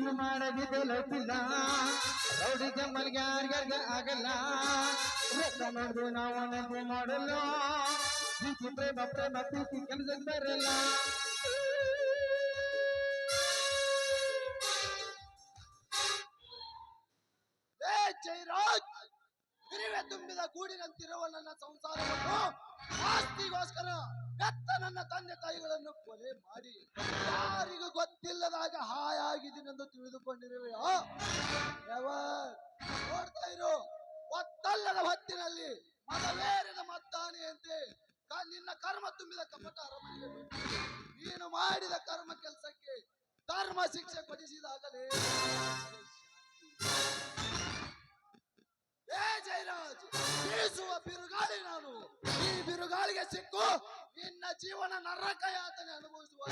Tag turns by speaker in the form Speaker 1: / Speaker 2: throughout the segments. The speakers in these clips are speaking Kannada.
Speaker 1: ನೀನು ಮಾಡದಿದ್ದೆಲ್ಲ ಪಿಲ್ಲ ರೌಡಿ ಜಮ್ಮಲ್ಗೆ ಯಾರ್ಯಾರ್ಗ ಆಗಲ್ಲ. ರೊಕ್ಕ ನೋಡ್ದು ನಾವು ನೆನಪು ಮಾಡಲ್ಲ. ಪ್ರೀತಿ ಪ್ರೇಮ ಪ್ರೇಮ ಪ್ರೀತಿ ಕೆಲಸಕ್ಕೆ ಬರಲ್ಲ.
Speaker 2: ಜೈರಾಜ್ ಬಿರಿವೆ ತುಂಬಿದ ಗೂಡಿನಂತಿರುವ ನನ್ನ ಸಂಸಾರವನ್ನು ಆಸ್ತಿಗೋಸ್ಕರ ಬೆತ್ತ ನನ್ನ ತಂದೆ ತಾಯಿಗಳನ್ನು ಕೊಲೆ ಮಾಡಿ ಯಾರಿಗೂ ಗೊತ್ತಿಲ್ಲದಾಗ ಹಾಯಾಗಿದ್ದೀನೆಂದು ತಿಳಿದುಕೊಂಡಿರುವೆಯೋ? ಎವರ್ ನೋಡ್ತಾ ಇರು. ಒತ್ತಲ್ಲದ ಹೊತ್ತಿನಲ್ಲಿ ಮದವೇರಿನ ಮತ್ತಾನೆಯಂತೆ ನಿನ್ನ ಕರ್ಮ ತುಂಬಿದ ಕಪಟ ಅರಮನೆಗೆ ನೀನು ಮಾಡಿದ ಕರ್ಮ ಕೆಲಸಕ್ಕೆ ಕರ್ಮ ಶಿಕ್ಷೆ ಕೊಡಿಸಿದಾಗಲೇ ಏ ಜಯರಾಜ್, ಬೀಸುವ ಬಿರುಗಾಳಿ ನಾನು. ಈ ಬಿರುಗಾಳಿಗೆ ಸಿಕ್ಕು. ನಿನ್ನ ಜೀವನ ನರಕ ಯಾತನೆ ಅನುಭವಿಸುವ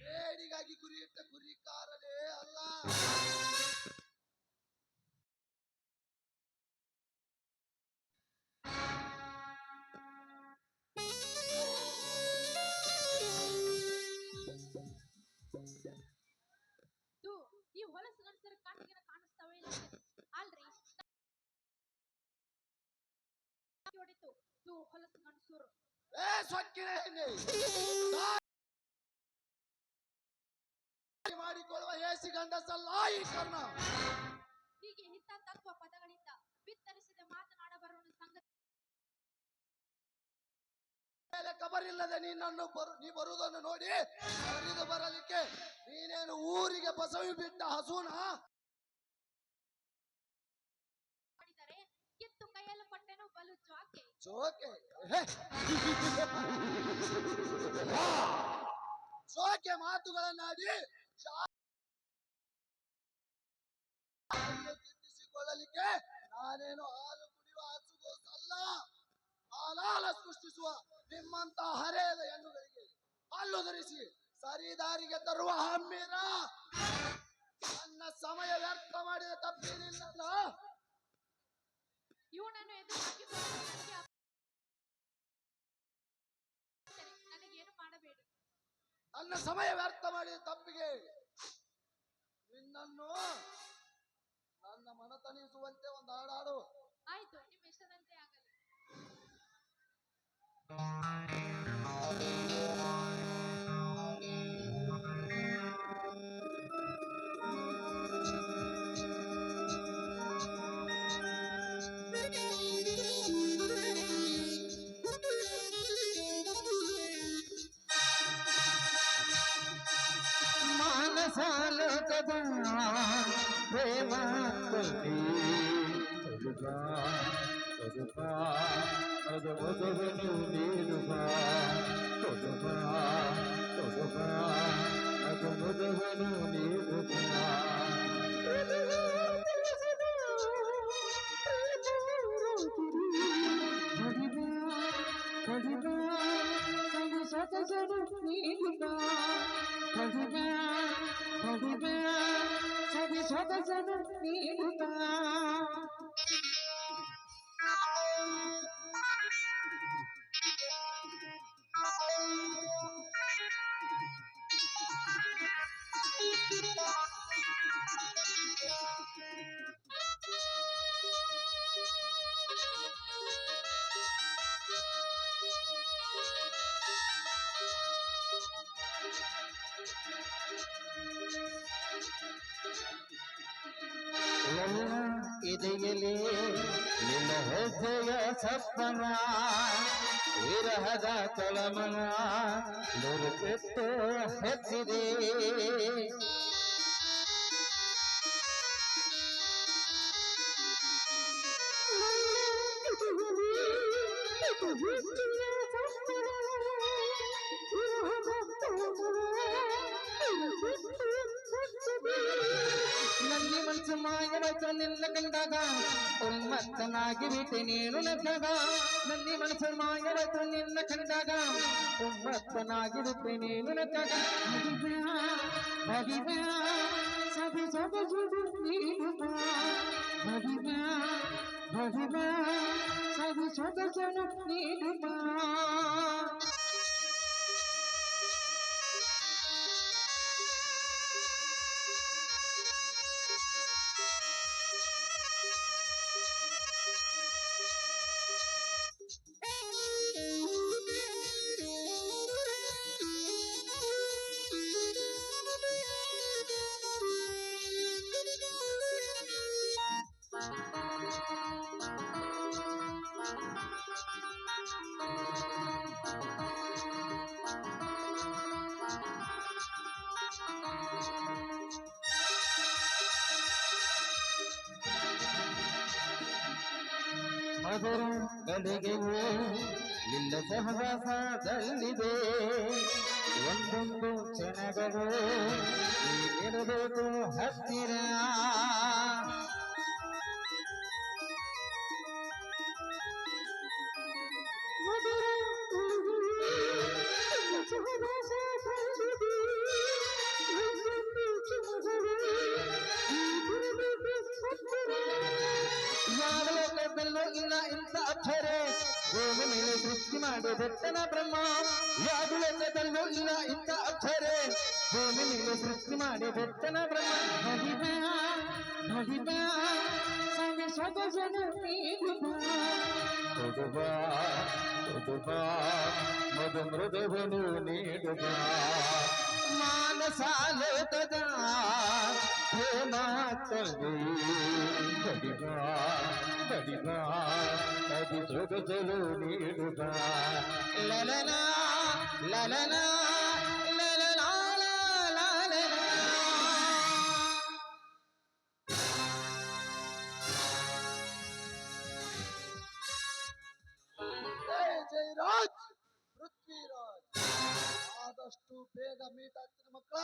Speaker 2: ಬೇಡಿಗಾಗಿ
Speaker 3: ಗುರಿ ಇಟ್ಟ ಗುರಿ ಅಲ್ಲ ಹೊಡಿತು ತೂ ಹೊಲಸು ಗಂಡಸೂರು.
Speaker 2: ಏ ಸೊಕ್ಕಿನ ಮಾಡಿಕೊಳ್ಳುವ ಏಸಿ ಗಂಡಸಲ್ಲ ಈ ಕರ್ಣ.
Speaker 3: ಹೀಗೆ ಹಿತ ತತ್ವ ಪದಗಳಿಂದ ಬಿತ್ತರಿಸದೆ ಮಾತನಾಡಬರುವ ಸಂಗತಿ
Speaker 2: ಮೇಲೆ ಕಬರಿಲ್ಲದೆ ನಿನ್ನನ್ನು ಬರು ನೀ ಬರುವುದನ್ನು ನೋಡಿ ಬರಲಿಕ್ಕೆ ನೀನೇನು ಊರಿಗೆ ಬಸವಿ ಬಿಟ್ಟ ಹಸುನ?
Speaker 3: ಸೋಕೆ.
Speaker 2: ಜೋಕೆ ಮಾತುಗಳನ್ನಾಡಿ ಶಾಲೆಗೆ ಚಿಂತಿಸಿಕೊಳ್ಳಲಿಕ್ಕೆ ನಾನೇನು ಹಾಲು ಕುಡಿಯುವ ಹಸುಗೋಸಲ್ಲ ಹಾಲಾಲ ಸೃಷ್ಟಿಸುವ ನಿಮ್ಮಂತ ಹರೆಯದ ಹೆಣ್ಣುಗಳಿಗೆ ಹಲ್ಲು ಧರಿಸಿ ಸರಿದಾರಿಗೆ ತರುವ ಹಮ್ಮಿನ ನನ್ನ ಸಮಯ ವ್ಯರ್ಥ ಮಾಡಿದ ತಪ್ಪೇನಿಲ್ಲ
Speaker 3: ಇವನನ್ನು
Speaker 2: ನನ್ನ ಸಮಯ ವ್ಯರ್ಥ ಮಾಡಿದ ತಪ್ಪಿಗೆ. ನಿನ್ನನ್ನು ನನ್ನ ಮನತಣಿಸುವಂತೆ
Speaker 1: ಪ್ರೇಮ ಕೊಡಿ ಕೊಡುಗ ಕೊಡುಗ ಅದು ಮಧುವನ್ನು ನೀಡುಗ ಕೊಡುಗ ಕೊಡುಗ ಅದು ಮಧುವನ್ನು जगत पीड़िता ಇದೆಯಲಿ ನಿನ್ನ ಹೆಜ್ಜೆಯ ಸಪ್ಪನ ವಿರಹದ ತೊಳಮನ ನೂರು ಪೆಟ್ಟು ಹೆಚ್ಚಿದೆ ನಂದಿ ಮನಸ್ಸು ಮಾಯವಾಯ್ತು ನಿನ್ನ ಕಂಡಾಗ ಉನ್ಮತ್ತನಾಗಿ ಬಿಟ್ಟೆ ನೀನು ನಗ್ಗಾಗ ನಂದಿ ಮನಸ್ಸು ಮಾಯವಾಯ್ತು ನಿನ್ನ ಕಂಡಾಗ ಉನ್ಮತ್ತನಾಗಿ ಬಿಟ್ಟೆ ನೀನು ನಗ್ಗಾಗ ಹರಿದ ಸದಿ ಸೊಗಸುದು ನೀನು ಬಾ. ಹರಿದ ಹರಿದ ಸದಿ ಸೊಗಸನು ನೀನು ಬಾ. ಮಧುರ ಗಳಿಗೆವು ನಿನ್ನ ಸಹವಾಸದಲ್ಲಿದೆ. ಒಂದೊಂದು ಕ್ಷಣಗಳು ನೀನಿರಬೇಕು ಹತ್ತಿರ. బెట్టన బ్రహ్మ యాదులక తల్లు ఇన ఇంత అక్షరే భూమిని సృష్టి మాడి బెట్టన బ్రహ్మ హరిబా హరిబా సంగ సగ జన మధుబా మధుబా మధు మృదువను నీడుబా మానసాలోతద ప్రేమా తల్లి హరిబా హరిబా ಬಡಿವ ಬಡಿವ ಅದಿ ಸೊಗಸಲು ನೀಡುವ ಲಲನ ಲಲನ ಲಲನ ಲಲನ
Speaker 2: ಜೈ ಜಯರಾಜ್ ಪೃಥ್ವಿರಾಜ್ ಆದಷ್ಟು ಬೇಗ ಮೀಟ್ ಆಗ್ತೀನಿ ಮಕ್ಕಳ